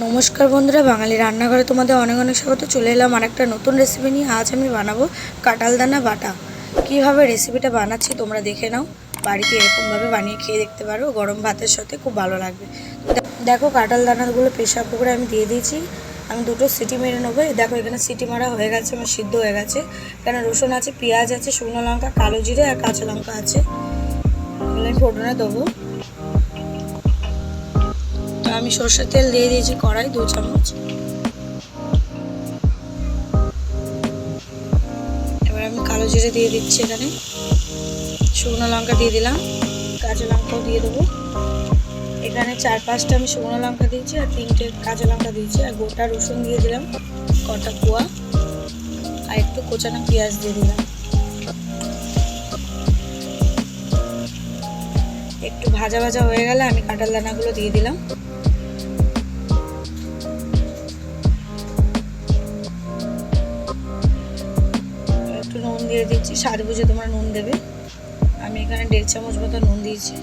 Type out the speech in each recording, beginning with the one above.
নমস্কার বন্ধুরা, বাঙালি রান্নাঘরে তোমাদের অনেক অনেক স্বাগত। চলে এলাম আর একটা নতুন রেসিপি নিয়ে। আজ আমি বানাবো কাঁঠাল দানা বাটা। কীভাবে রেসিপিটা বানাচ্ছি তোমরা দেখে নাও। বাড়িতে এরকমভাবে বানিয়ে খেয়ে দেখতে পারো। গরম ভাতের সাথে খুব ভালো লাগবে। দেখো কাঁঠাল দানাগুলো প্রেশার কুকারে আমি দিয়ে দিয়েছি। আমি দুটো সিটি মেরে নেব। দেখো এখানে সিটি মারা হয়ে গেছে, আমার সিদ্ধ হয়ে গেছে। এখানে রসুন আছে, পেঁয়াজ আছে, শুকনো লঙ্কা, কালো জিরে আর কাঁচা লঙ্কা আছে। এগুলো ফোটনে দেবো। আমি সর্ষের তেল দিয়ে দিয়েছি কড়াই, দু চামচ। এবার আমি কালো জিরে দিয়ে দিচ্ছি এখানে। শুকনো লঙ্কা দিয়ে দিলাম। কাঁচা লঙ্কাও দিয়ে দেবো। এখানে চার পাঁচটা আমি শুকনো লঙ্কা দিয়েছি আর তিনটে কাঁচা লঙ্কা দিয়েছি। আর গোটা রসুন দিয়ে দিলাম, কটা কুয়া। আর একটু কোচানো পেঁয়াজ দিয়ে দিলাম। একটু ভাজা ভাজা হয়ে গেলে আমি কাঁঠাল দানাগুলো দিয়ে দিলাম। দিয়ে দিচ্ছি স্বাদ বুঝে তোমরা নুন দেবে। আমি এখানে দেড় চামচ মতো নুন দিয়েছি।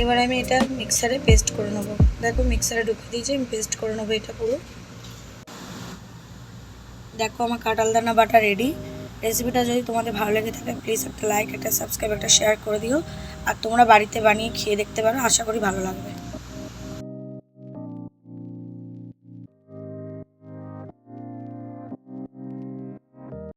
এবার আমি এটা মিক্সারে পেস্ট করে নেব। দেখো মিক্সারে ঢুকে দিয়েছি, আমি পেস্ট করে নেব এটা পুরো। দেখো আমার কাঁঠাল দানা বাটা রেডি রেসিপিটা যদি তোমাদের ভালো লেগে থাকে প্লিজ একটা লাইক একটা সাবস্ক্রাইব একটা শেয়ার করে দিও। আর তোমরা বাড়িতে বানিয়ে খেয়ে দেখতে পারো, আশা করি ভালো লাগবে।